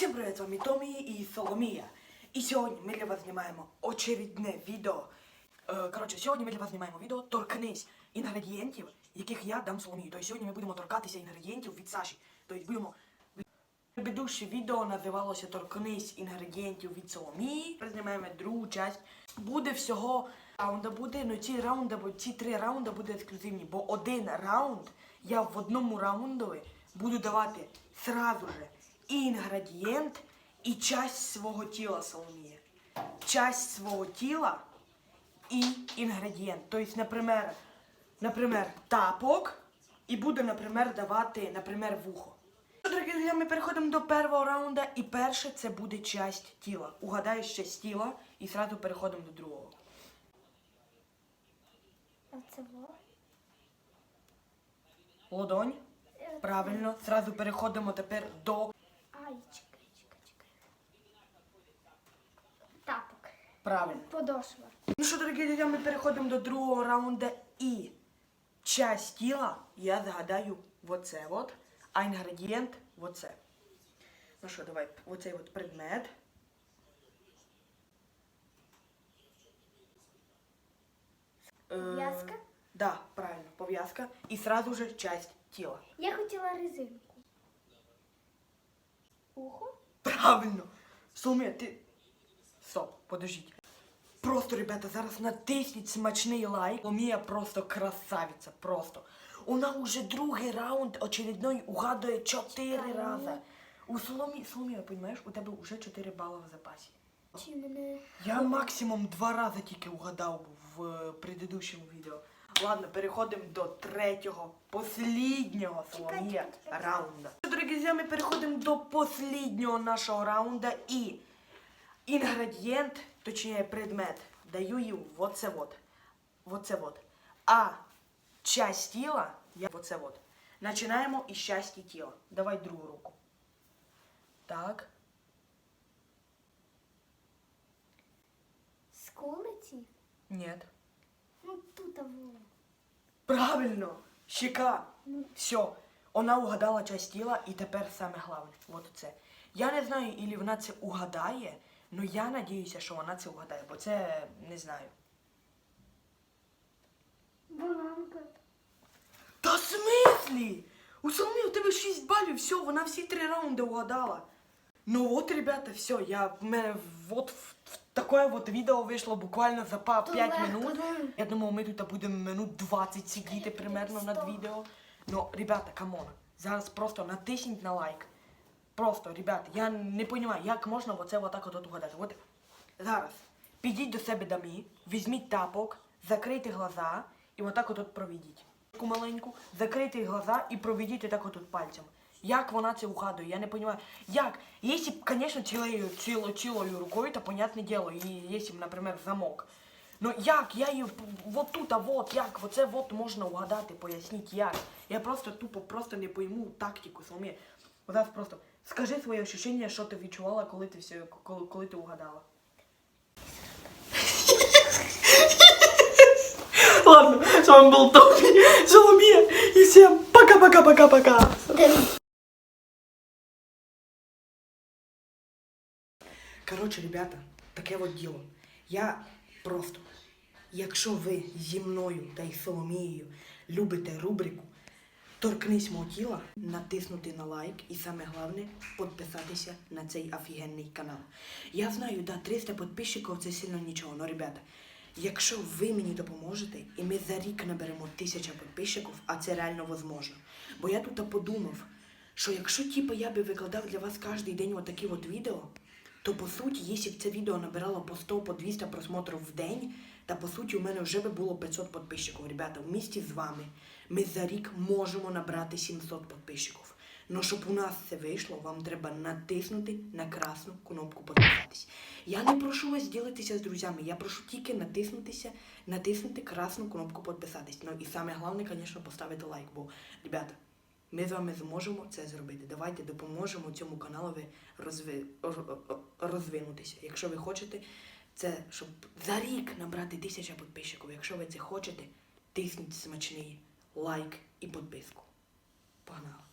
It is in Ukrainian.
Всім привіт, з вами Томі і Соломія. І сьогодні ми для вас знімаємо очередне відео. Е, коротше, сьогодні ми для вас знімаємо відео Торкнись інгредієнтів, яких я дам Соломії. Тобто сьогодні ми будемо торкатися інгредієнтів від Саші. Тобто будемо. Предыдущее відео називалося Торкнись інгредієнтів від Соломії. Знімаємо другу часть. Буде всього раунда буде, але ці раунди, ці три раунди будуть ексклюзивні, бо один раунд я в одному раундові буду давати сразу же і інгредієнт, і часть свого тіла Соломії. Часть свого тіла і інгредієнт. Тобто, наприклад, наприклад, тапок, і буду, наприклад, давати, наприклад, вухо. Дорогі друзі, ми переходимо до першого раунду, і перше це буде часть тіла. Угадаєш часть тіла і зразу переходимо до другого. Оце во. Ладонь. Правильно. Зразу переходимо тепер до правильно. Подошва. Ну що, дорогі друзі, ми переходимо до другого раунду і часть тіла я згадаю оце от, а інгредієнт оце. Ну що, давай, оцей от предмет. Е, Пов'язка? Да, правильно, пов'язка. І сразу же часть тіла. Я хотіла резинку. Ухо? Правильно. Соломія, ти. Стоп, подождіть. Просто, ребята, зараз натисніть смачний лайк. Соломія просто красавиця, просто. Вона уже другий раунд очередной угадує чотири рази. У Соломії, Соломія, розумієш, у тебе вже 4 бали в запасі. Чи мене. Я максимум два рази тільки угадав в е, предыдущому відео. Ладно, переходимо до третього, посліднього Соломія раунда. Дорогі друзі, ми переходимо до посліднього нашого раунда і інгредієнт, точніше предмет, даю їм в оце вот. В оце вот. А часть тіла я в оце вот. Починаємо із часті тіла. Давай другу руку. Так. Скулиці? Нет. Ну тут а. Правильно, щека. Все, вона угадала часть тіла і тепер саме головне. От це. Я не знаю, ілі вона це угадає, але я надіюся, що вона це угадає, бо це не знаю. Бананка. Та в смислі? У Соломі у тебе 6 балів, все, вона всі три раунди угадала. Ну от, ребята, все, я в мене вот в, в таке вот відео вийшло буквально за па 5 легко, минут. да. Я думав, ми тут будемо минут 20 сидіти примерно над відео. Ну, ребята, камон, зараз просто натисніть на лайк. Просто, ребята, я не розумію, як можна оце отак от угадати. От зараз підіть до себе домі, візьміть тапок, закрийте глаза і отак от проведіть. Таку маленьку, закрийте глаза і проведіть отак от пальцем. Як вона це угадує, я не розумію. Як? Якщо звісно, цілою, ціло, цілою рукою, то, понятне діло, і якщо наприклад, замок. Ну як? Я її вот тут, а вот, як? Оце вот можна угадати, поясніть як. Я просто тупо просто не пойму тактику Соломія. Зараз просто скажи своє ощущення, що ти відчувала, коли ти все, коли, коли ти угадала. Ладно, с вами был Томми, Соломия, и всем пока-пока-пока-пока. Коротше, ребята, таке от діло. Я просто, якщо ви зі мною та й Соломією любите рубрику Торкнись мого тіла, натиснути на лайк і саме головне підписатися на цей офігенний канал. Я знаю, да, 300 підписчиків це сильно нічого, але, ребята, якщо ви мені допоможете, і ми за рік наберемо тисяча підписчиків, а це реально можливо. Бо я тут подумав, що якщо типу, я би викладав для вас кожен день отакі от відео, то по суті, якщо б це відео набирало по 100, по 200 просмотрів в день, та по суті у мене вже би було 500 підписчиків. Ребята, в місті з вами ми за рік можемо набрати 700 підписчиків. Но щоб у нас це вийшло, вам треба натиснути на красну кнопку підписатись. Я не прошу вас ділитися з друзями, я прошу тільки натиснутися, натиснути красну кнопку підписатись. Ну і саме головне, звісно, поставити лайк, бо, ребята, ми з вами зможемо це зробити. Давайте допоможемо цьому каналові розви... розвинутися. Якщо ви хочете, це щоб за рік набрати тисяча підписчиків. Якщо ви це хочете, тисніть смачний лайк і підписку. Погнали!